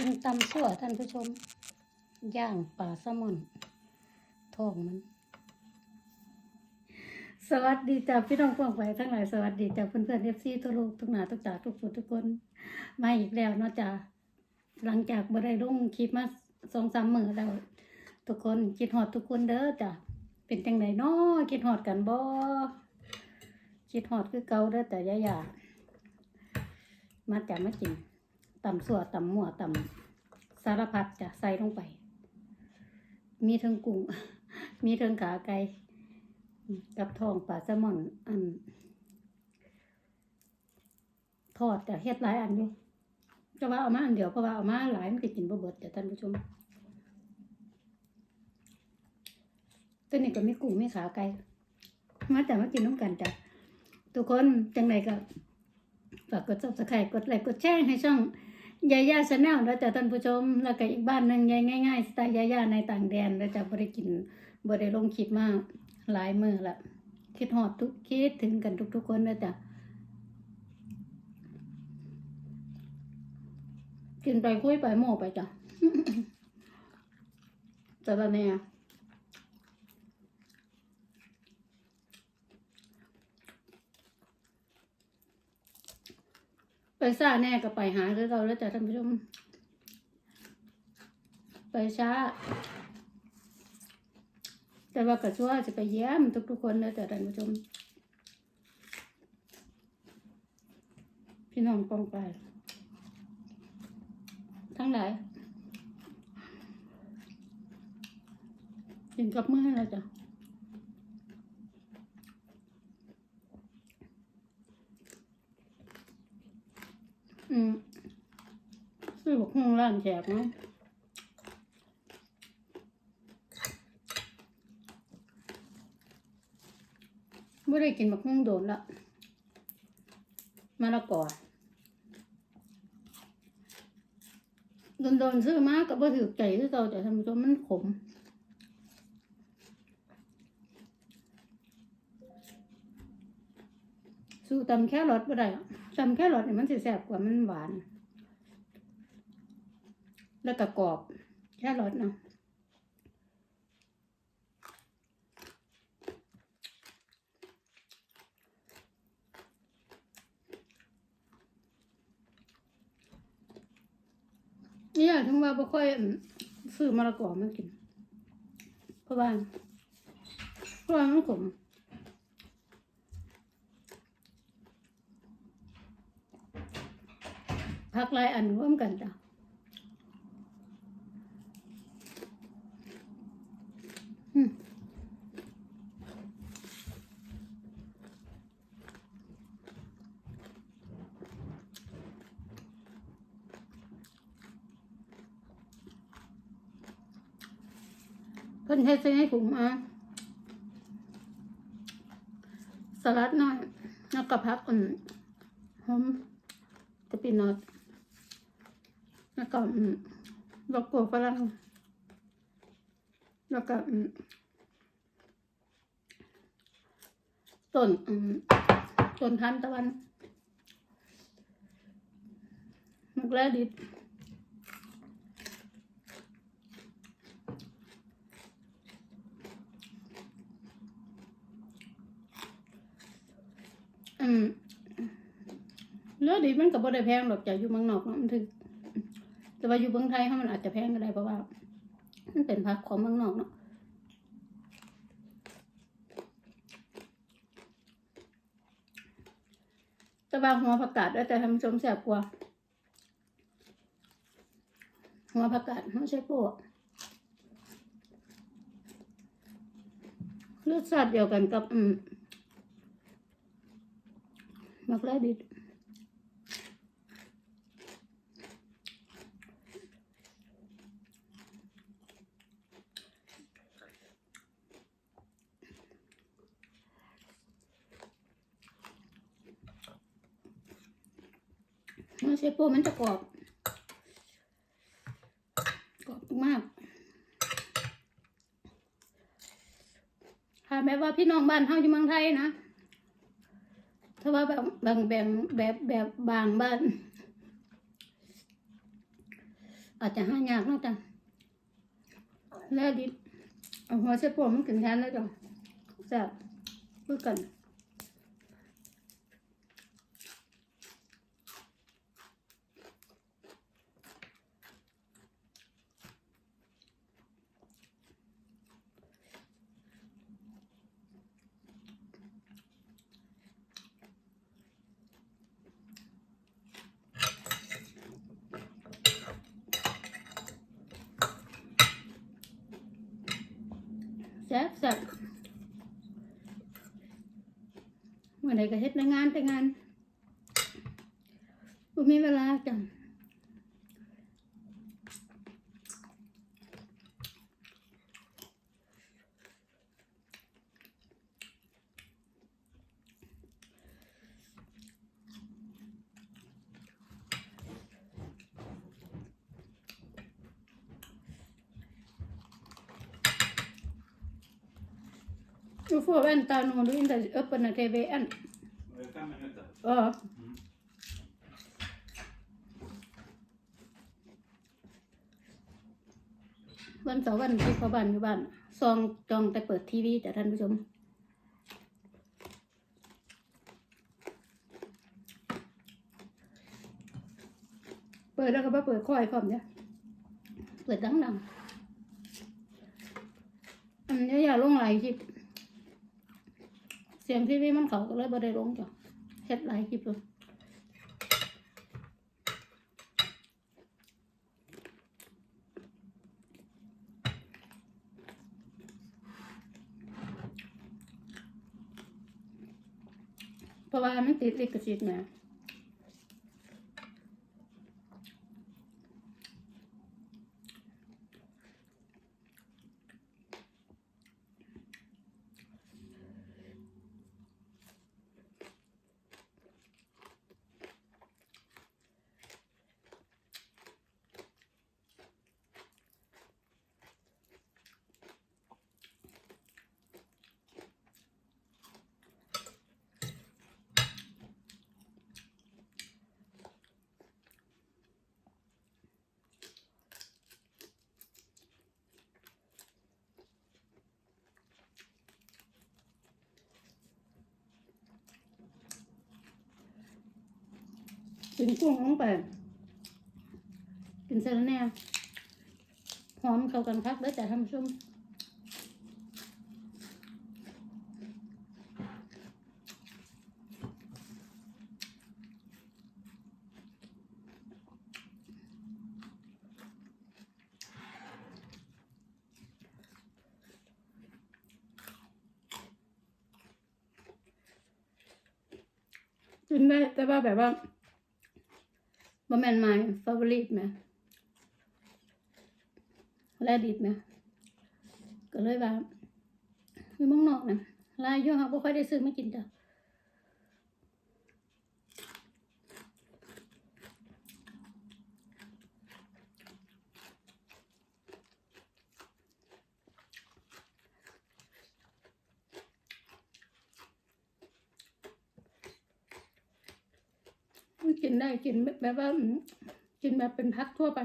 กินตำสั่วท่านผู้ชม ย่างปลาแซลมอนทองมัน สวัสดีจ้าพี่น้องพวงไปทั้งหลายสวัสดีจ้าเพื่อนเพื่อนเอฟซีทั่วโลกทุกหนาทุกตาทุกฝุดทุกคน มาอีกแล้วเนาะจ้าหลังจากบ่ได้ลงคลิปมาสองสามมือแล้ว ทุกคนคิดฮอดทุกคนเด้อจ้าเป็นจังไดเนาะคิดฮอดกันบ่คิดฮอดคือเก่าเด้อแต่ยายามาจ้ามากิน ตำสั่วตำหมัวตำสารพัดจ้ะใส่ลงไป มีทั้งกุ้ง มีทั้งขาไก่กับทองปลาแซลมอนอัน ทอดแต่เฮ็ดหลายอันอยู่จะว่าเอามาอันเดียวเพราะว่าเอามาหลายมันก็กินบ่เบิดจ้ะท่านผู้ชมตัวนี้ก็มีกุ้งมีขาไก่มาแต่มากินน้ำกันจ้ะทุกคนจังไหนก็ฝากกด subscribe กดไลค์กดแชร์ให้ช่อง ยาย่าชาแนลแล้วจ้ะท่านผู้ชม แล้วก็อีกบ้านหนึ่งยายง่ายๆสไตล์ยาย่าในต่างแดนแล้วจะบ่ได้กินบ่ได้ลงคลิปมาก หลายมือละคิดหอดทุกคิดถึงกันทุกๆคนนะจ๊ะกินไปคุยไปโม่ไปจ้ะแต่ละเนี่ย ไปซ่าแน่ก็ไปหาคือเราแล้วจ้ะท่านผู้ชม ไปช้า แต่ว่ากระชัวจะไปเยี่ยมทุกๆคนเลยแต่ท่านผู้ชม พี่น้องกองไปทั้งหลายกินกับมือแล้วจ้ะ อืมซื้อบกห้องร้านแขกนะไม่ได้กินมะม่วงโดนละมะละกอโดนโดนๆซื้อมากับบ่ถือใจคือเก่าแต่ทำตัวมันขม สู้ตำแค่รสบ่ได้ตำแค่รสเนี่ยมันสิแซ่บกว่ามันหวาน แล้วก็กรอบแค่รสเนาะนี่ถึงว่าบ่ค่อยซื้อมะละกอมากินเพราะว่าเพราะว่ามันขม พักหลายอันร่วมกันจ้ะเพิ่นเฮ็ดใส่ในถุงมาสลัดหน่อย แล้วก็พักอุ่นหอมสปินัท แล้วก็อืมดอกกัวฝรั่งแล้วก็ต้นต้นทานตะวันมักแลดิบอืมเลือดีมันก็บ่ได้แพงหรอกจากอยู่เมืองนอกมันถึง แต่ว่าอยู่เมืองไทยเขามันอาจจะแพงก็ได้เพราะว่า มันเป็นพักของเมืองนอกเนาะแต่ว่าหัวผักกาดแล้วแต่ทำชมแสบกว่าหัวผักกาดไม่ใช่โป๊ะรสชาติเดียวกันกับ อืมมักแลดิด ไม่ใช่พวกมันจะกรอบ กรอบมากค่ะแม้ว่าพี่น้องบ้านเฮาอยู่เมืองไทยนะถ้าว่าแบบบางแบ่งแบบแบบบางบ้าน อาจจะหายากนาะจ้ะแล้วดิเอาหัวเชื้อปมันกินแทนแล้วจ้ะแซ่บพูดกัน แซ่บแซ่บ อะไรก็เฮ็ดในงานแต่งานบ่มีเวลาจ้ะชูฟัวแว่นตาโนูดูอินเตอร์เอปเปอร์นาเทเวน minuter. Ja. Mm. วันเสาร์วันอาที่เขาบ้านอยู่บ้าน ซองจองแต่เปิดทีวีแต่ท่านผู้ชมเปิดแล้วก็มาเปิดค่อยพร้อมเนี่ยเปิดดังๆอันนี้อย่าลงไหลคลิปเสียงทีวีมันเขาก็เลยบ่ได้ลงจ้ะ เฮ็ดหลายคลิปเลยเพราะว่ามันติดลิขสิทธิ์แห กินกุ้งลงไป กินเสร็จแล้วแน่หอมเข้ากันคักเด้อจ้ะท่านผู้ชมกินได้แต่ว่าแบบว่า บ่แม่น my favorite แหมแลดิตแหมก็เลยว่าอยู่เมืองนอกนะลายย่อเขาบ่ค่อยได้ซื้อมากินจ้ะ กินได้กินแบบว่ากินแบบเป็นพักทั่วไป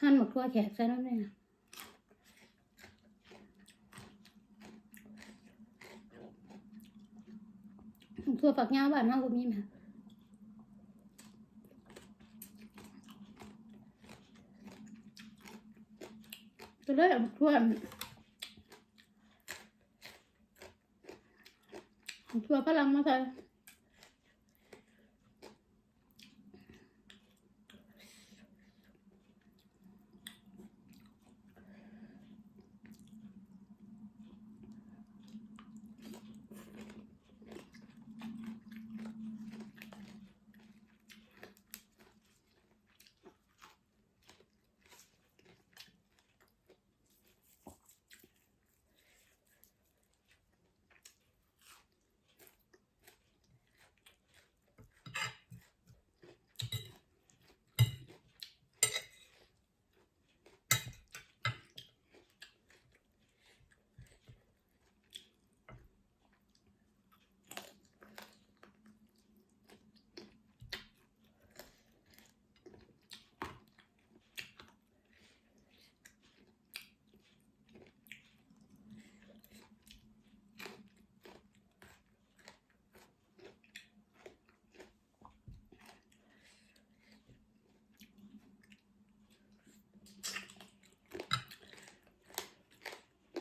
หั่นหมกทั่วแขกใส่น้ำเนี่ยทั่วฝักยาวบ้านเฮาก็มีแหมก็เลยเอาทั่วทั่วพลังมาใส่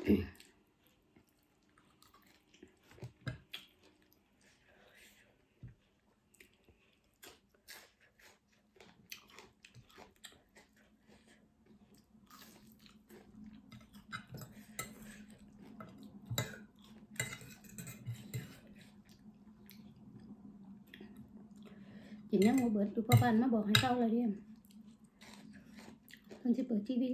กินยังโมเบิร์ตอยู่พ่อบ้านมาบอกให้เศร้าเลยเดียมคนที่เปิดทีวี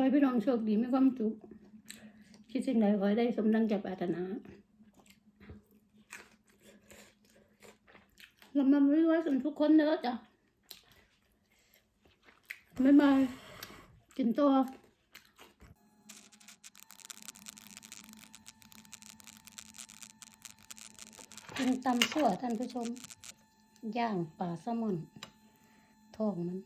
อให้พี่น้องโชคดีมีความสุขคิดสิ่งใดขอให้ได้สมดังใจปรารถนาเรามาไม่ไว้กันทุกคนเด้อจ้ะบ๊ายบายกินตัวกินตำสั่วท่านผู้ชม ย่างปลาแซลมอนทองมัน